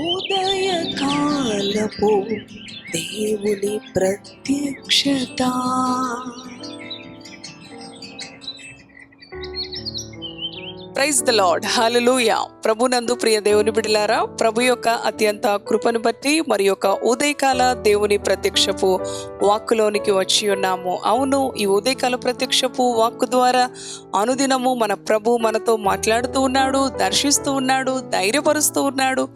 ఉదయకాలపు దేవుని ప్రత్యక్షత. ప్రైజ్ ద లార్డ్ హల్లెలూయా ప్రభునందు ప్రియ దేవుని బిడలారా ప్రభు యొక్క అత్యంత కృపను బట్టి మరి యొక్క ఉదయకాల దేవుని ప్రత్యక్షపు వాక్కులోనికి వచ్చి ఉన్నాము. అవును ఈ ఉదయకాల ప్రత్యక్షపు వాక్కు ద్వారా అనుదినము మన ప్రభు మనతో మాట్లాడుతూ ఉన్నాడు దర్శిస్తూ ఉన్నాడు ధైర్యపరుస్తూ ఉన్నాడు.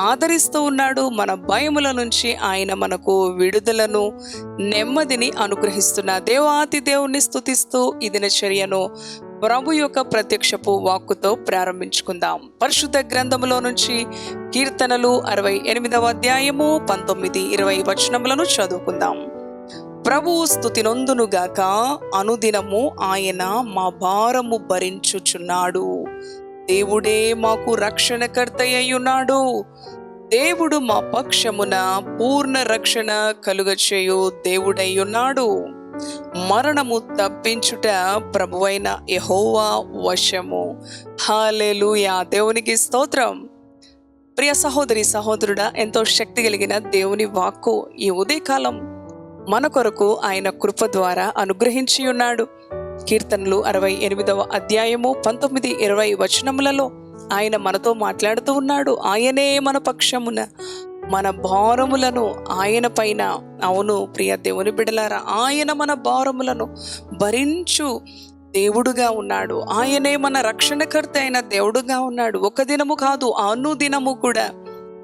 ఆదరిస్తూ ఉన్నాడు. మన భయముల నుంచి ఆయన మనకు విడుదలను నెమ్మదిని అనుగ్రహిస్తున్న దేవాతి దేవుణ్ణి స్థుతిస్తూ ఈ దినచర్యను ప్రభు యొక్క ప్రత్యక్షపు వాక్కుతో ప్రారంభించుకుందాం. పరిశుద్ధ గ్రంథములో నుంచి కీర్తనలు అరవై ఎనిమిదవ అధ్యాయము పంతొమ్మిది ఇరవై వచనములను చదువుకుందాం. ప్రభు స్థుతి నొందునుగాక అనుదినము ఆయన మా భారము భరించుచున్నాడు. దేవుడే మాకు రక్షణకర్త అయ్యున్నాడు దేవుడు మా పక్షమున పూర్ణ రక్షణ కలుగచేయు దేవుడయ్యున్నాడు. మరణము తప్పించుట ప్రభువైన యహోవా వశము. హాలేలుయా దేవునికి స్తోత్రం. ప్రియ సహోదరి సహోదరుడా ఎంతో శక్తి కలిగిన దేవుని వాక్కు ఈ ఉదయకాలం మన కొరకు ఆయన కృప ద్వారా అనుగ్రహించి ఉన్నాడు కీర్తనలు అరవై ఎనిమిదవ అధ్యాయము పంతొమ్మిది ఇరవై వచనములలో ఆయన మనతో మాట్లాడుతూ ఉన్నాడు. ఆయనే మన పక్షమున మన భారములను ఆయన పైన. అవును ప్రియ దేవుని బిడలారా ఆయన మన భారములను భరించు దేవుడుగా ఉన్నాడు. ఆయనే మన రక్షణకర్త అయిన దేవుడుగా ఉన్నాడు. ఒక దినము కాదు అను దినము కూడా.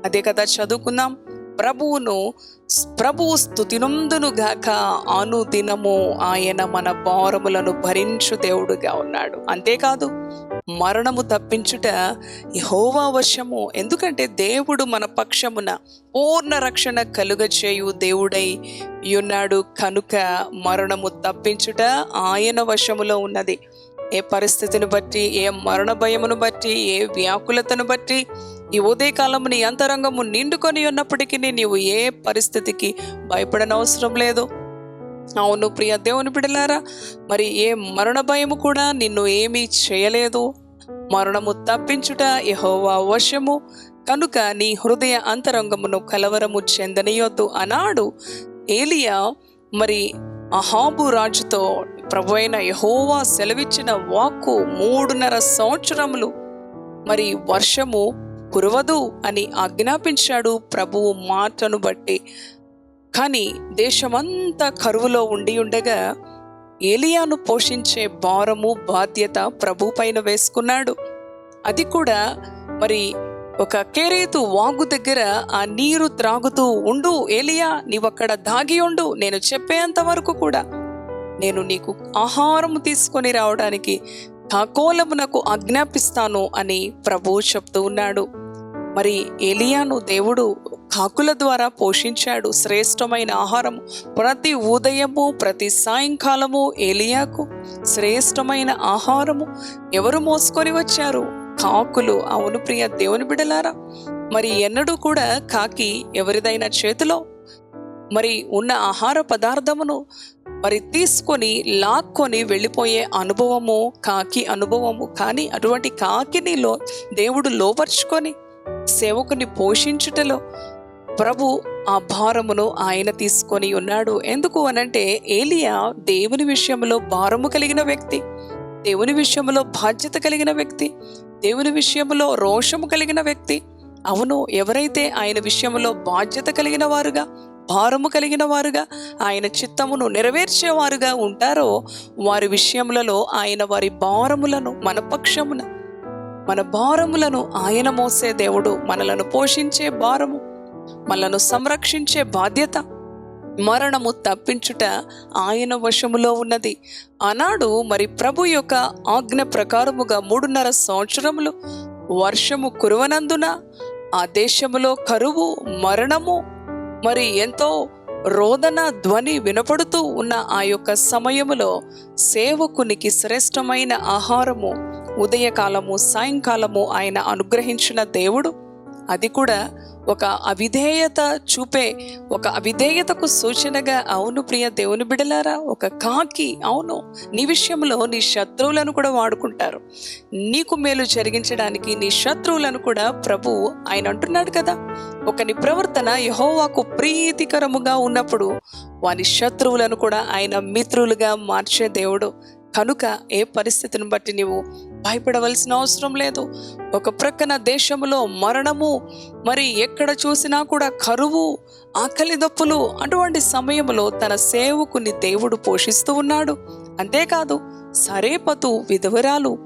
అదే కదా చదువుకుందాం. ప్రభువును ప్రభువు స్థుతినందును గాక అనుదినము ఆయన మన భారములను భరించు దేవుడుగా ఉన్నాడు. అంతేకాదు మరణము తప్పించుట యహోవా వశము. ఎందుకంటే దేవుడు మన పక్షమున పూర్ణ రక్షణ కలుగచేయు దేవుడై ఉన్నాడు. కనుక మరణము తప్పించుట ఆయన వశములో ఉన్నది. ఏ పరిస్థితిని బట్టి ఏ మరణ భయమును బట్టి ఏ వ్యాకులతను బట్టి ఈ ఉదయకాలం నీ అంతరంగము నిండుకొని ఉన్నప్పటికీ నీవు ఏ పరిస్థితికి భయపడనవసరం లేదు. అవును ప్రియ దేవుని బిడలారా మరి ఏ మరణ భయము కూడా నిన్ను ఏమీ చేయలేదు. మరణము తప్పించుట యహోవా వశము. కనుక నీ హృదయ అంతరంగమును కలవరము చెందనియొద్దు. అన్నాడు ఏలియా మరి అహాబు రాజుతో ప్రభు అయిన యహోవా సెలవిచ్చిన వాక్కు మూడున్నర సంవత్సరములు మరి వర్షము కురవదు అని ఆజ్ఞాపించాడు ప్రభువు మాటను బట్టి. కానీ దేశమంతా కరువులో ఉండి ఉండగా ఏలియాను పోషించే భారము బాధ్యత ప్రభు పైన వేసుకున్నాడు. అది కూడా మరి ఒక కేరేతు వాగు దగ్గర ఆ నీరు త్రాగుతూ ఉండు ఏలియా నీవక్కడ దాగి ఉండు నేను చెప్పేంత వరకు కూడా. నేను నీకు ఆహారం తీసుకొని రావడానికి ఖగోళమునకు ఆజ్ఞాపిస్తాను అని ప్రభువు చెప్తూ ఉన్నాడు. మరి ఏలియాను దేవుడు కాకుల ద్వారా పోషించాడు. శ్రేష్టమైన ఆహారం ప్రతి ఉదయము ప్రతి సాయంకాలము ఏలియాకు. శ్రేష్టమైన ఆహారము ఎవరు మోసుకొని వచ్చారు? కాకులు. అవును ప్రియ దేవుని బిడలారా మరి ఎన్నడూ కూడా కాకి ఎవరిదైనా చేతిలో మరి ఉన్న ఆహార పదార్థమును మరి తీసుకొని లాక్కొని వెళ్ళిపోయే అనుభవము కాకి అనుభవము కానీ అటువంటి కాకిని లో దేవుడు లోపరుచుకొని సేవకుని పోషించుటలో ప్రభు ఆ భారమును ఆయన తీసుకొని ఉన్నాడు. ఎందుకు అనంటే ఏలియా దేవుని విషయంలో భారము కలిగిన వ్యక్తి దేవుని విషయంలో బాధ్యత కలిగిన వ్యక్తి దేవుని విషయంలో రోషము కలిగిన వ్యక్తి. అవును ఎవరైతే ఆయన విషయంలో బాధ్యత కలిగిన వారుగా భారము కలిగిన వారుగా ఆయన చిత్తమును నెరవేర్చేవారుగా ఉంటారో వారి విషయములలో ఆయన వారి భారములను మన పక్షమున మన భారములను ఆయన మోసే దేవుడు మనలను పోషించే భారము మనలను సంరక్షించే బాధ్యత మరణము తప్పించుట ఆయన వశములో ఉన్నది. ఆనాడు మరి ప్రభు యొక్క ఆజ్ఞ ప్రకారముగా మూడున్నర సంవత్సరములు వర్షము కురువనందున ఆ దేశములో కరువు మరణము మరి ఎంతో రోదన ధ్వని వినపడుతూ ఉన్న ఆ యొక్క సమయములో సేవకునికి శ్రేష్టమైన ఆహారము ఉదయకాలము సాయంకాలము ఆయన అనుగ్రహించిన దేవుడు. అది కూడా ఒక అవిధేయత చూపే ఒక అవిధేయతకు సూచనగా అవును ప్రియ దేవుని బిడలారా ఒక కాకి అవును నీ విషయంలో నీ శత్రువులను కూడా వాడుకుంటారు. నీకు మేలు జరిగించడానికి నీ శత్రువులను కూడా ప్రభు ఆయన అంటున్నాడు కదా. ఒకని ప్రవర్తన యహోవాకు ప్రీతికరముగా ఉన్నప్పుడు వాని శత్రువులను కూడా ఆయన మిత్రులుగా మార్చే దేవుడు. కనుక ఏ పరిస్థితిని బట్టి నీవు భయపడవలసిన అవసరం లేదు. ఒక ప్రక్కన దేశంలో మరణము మరి ఎక్కడ చూసినా కూడా కరువు ఆకలి దప్పులు అటువంటి సమయంలో తన సేవకుని దేవుడు పోషిస్తూ ఉన్నాడు. అంతేకాదు సరేపతు విధవరాలు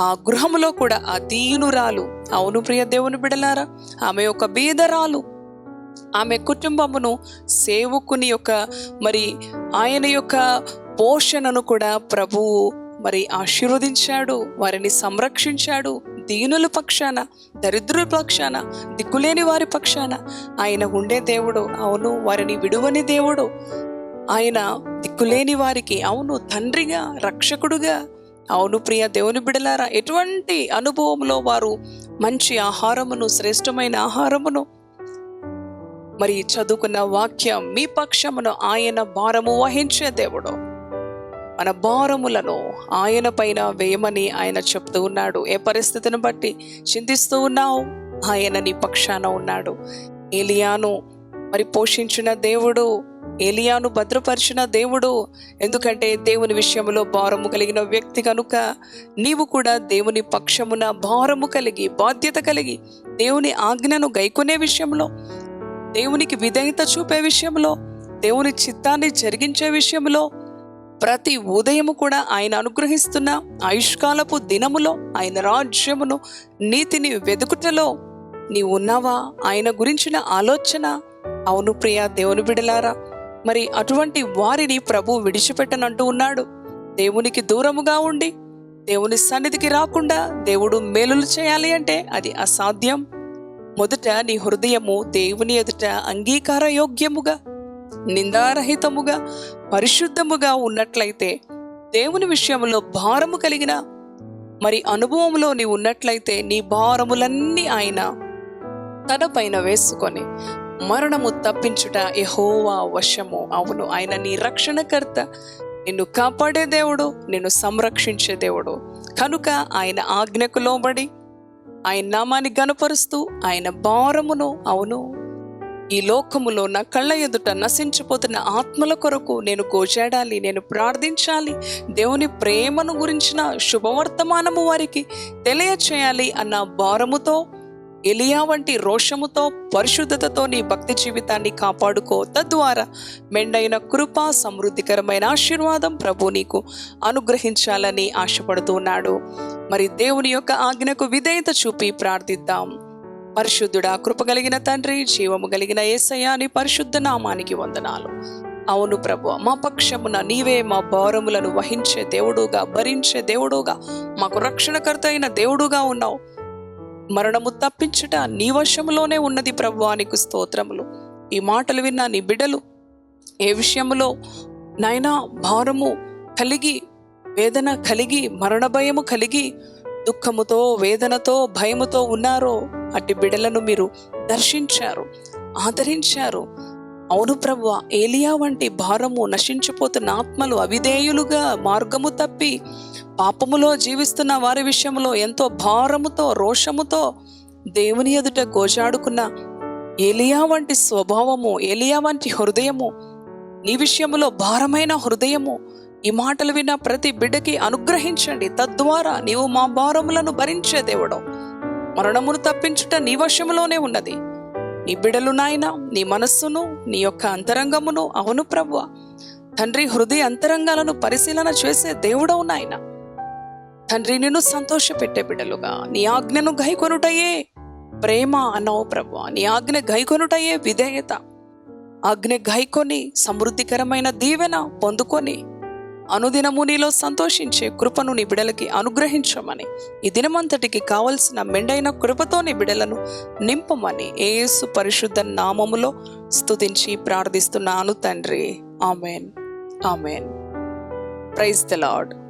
ఆ గృహంలో కూడా ఆ దీనురాలు. అవును ప్రియ దేవుని బిడలారా ఆమె ఒక బీదరాలు. ఆమె కుటుంబమును సేవకుని యొక్క మరి ఆయన యొక్క పోషణను కూడా ప్రభువు మరి ఆశీర్వదించాడు వారిని సంరక్షించాడు. దీనుల పక్షాన దరిద్రుల పక్షాన దిక్కులేని వారి పక్షాన ఆయన ఉండే దేవుడు. అవును వారిని విడువని దేవుడు. ఆయన దిక్కులేని వారికి అవును తండ్రిగా రక్షకుడుగా. అవును ప్రియ దేవుని బిడలారా ఎటువంటి అనుభవంలో వారు మంచి ఆహారమును శ్రేష్టమైన ఆహారమును మరి చదువుకున్న వాక్యం మీ పక్షమును ఆయన భారము వహించే దేవుడు. మన భారములను ఆయన పైన వేయమని ఆయన చెప్తూ ఉన్నాడు. ఏ పరిస్థితిని బట్టి? చింతిస్తూ ఉన్నావు? ఆయన నీ పక్షాన ఉన్నాడు. ఏలియాను మరి పోషించిన దేవుడు ఏలియాను భద్రపరిచిన దేవుడు. ఎందుకంటే దేవుని విషయంలో భారము కలిగిన వ్యక్తి కనుక నీవు కూడా దేవుని పక్షమున భారము కలిగి బాధ్యత కలిగి దేవుని ఆజ్ఞను గైకొనే విషయంలో దేవునికి విధేయత చూపే విషయంలో దేవుని చిత్తాన్ని జరిగించే విషయంలో ప్రతి ఉదయము కూడా ఆయన అనుగ్రహిస్తున్న ఆయుష్కాలపు దినములో ఆయన రాజ్యమును నీతిని వెదుకుటలో నీవు ఉన్నావా? ఆయన గురించిన ఆలోచన అవును ప్రియ దేవుని బిడలారా మరి అటువంటి వారిని ప్రభు విడిచిపెట్టనంటూ ఉన్నాడు. దేవునికి దూరముగా ఉండి దేవుని సన్నిధికి రాకుండా దేవుడు మేలులు చేయాలి అంటే అది అసాధ్యం. మొదట నీ హృదయము దేవుని ఎదుట అంగీకార యోగ్యముగా నిందారహితముగా పరిశుద్ధముగా ఉన్నట్లయితే దేవుని విషయంలో భారము కలిగిన మరి అనుభవంలో నీ ఉన్నట్లయితే నీ భారములన్నీ ఆయన తన పైన వేసుకొని మరణము తప్పించుట యహోవా వశము. అవును ఆయన నీ రక్షణకర్త. నిన్ను కాపాడే దేవుడు నిన్ను సంరక్షించే దేవుడు. కనుక ఆయన ఆజ్ఞకు లోబడి ఆయన నామాన్ని గనపరుస్తూ ఆయన భారమును అవును ఈ లోకములో నా కళ్ళ ఎదుట నశించిపోతున్న ఆత్మల కొరకు నేను గోజాడాలి నేను ప్రార్థించాలి. దేవుని ప్రేమను గురించిన శుభవర్తమానము వారికి తెలియచేయాలి అన్న భారముతో ఎలియా వంటి రోషముతో పరిశుద్ధతతో నీ భక్తి జీవితాన్ని కాపాడుకో. తద్వారా మెండైన కృప సమృద్ధికరమైన ఆశీర్వాదం ప్రభు నీకు అనుగ్రహించాలని ఆశపడుతున్నాడు మరి దేవుని యొక్క ఆజ్ఞకు విధేయత చూపి ప్రార్థిద్దాం. పరిశుద్ధుడా కృప కలిగిన తండ్రి జీవము కలిగిన ఏసయ్య నీ పరిశుద్ధ నామానికి వందనాలు. అవును ప్రభు మా పక్షమున నీవే మా భారములను వహించే దేవుడుగా భరించే దేవుడుగా మాకు రక్షణకర్త అయిన దేవుడుగా ఉన్నావు. మరణము తప్పించుట నీ వశములోనే ఉన్నది ప్రభు నీకు స్తోత్రములు. ఈ మాటలు విన్న నీ బిడ్డలు ఏ విషయములో నాయనా భారము కలిగి వేదన కలిగి మరణ భయము కలిగి దుఃఖముతో వేదనతో భయముతో ఉన్నారో అట్టి బిడలను మీరు దర్శించారు ఆదరించారు. అవును ప్రభు ఏలియా వంటి భారము నశించిపోతున్న ఆత్మలు అవిధేయులుగా మార్గము తప్పి పాపములో జీవిస్తున్న వారి విషయంలో ఎంతో భారముతో రోషముతో దేవుని ఎదుట గోజాడుకున్న ఏలియా వంటి స్వభావము ఏలియా వంటి హృదయము నీ విషయములో భారమైన హృదయము ఈ మాటలు విన్న ప్రతి బిడ్డకి అనుగ్రహించండి. తద్వారా నీవు మా భారములను భరించే దేవుడు. మరణమును తప్పించుట నీ వశములోనే ఉన్నది. నీ బిడలు నాయన నీ మనస్సును నీ యొక్క అంతరంగమును అవును ప్రభు. తండ్రి హృదయ అంతరంగాలను పరిశీలన చేసే దేవుడవు నాయన. తండ్రి నిన్ను సంతోషపెట్టే బిడ్డలుగా నీ ఆజ్ఞను గైకొనుటయే ప్రేమ అన్నావు ప్రభు. నీ ఆజ్ఞ గైకొనుటయే విధేయత. ఆజ్ఞ గైకొని సమృద్ధికరమైన దీవెన పొందుకొని అనుదినము నీలో సంతోషించే కృపను నీ బిడలకి అనుగ్రహించమని. ఈ దినమంతటికి కావలసిన మెండైన కృపతో నీ బిడలను నింపమని ఏసు పరిశుద్ధ నామములో స్తుతించి ప్రార్థిస్తున్నాను తండ్రి. Amen. Amen. Praise the Lord.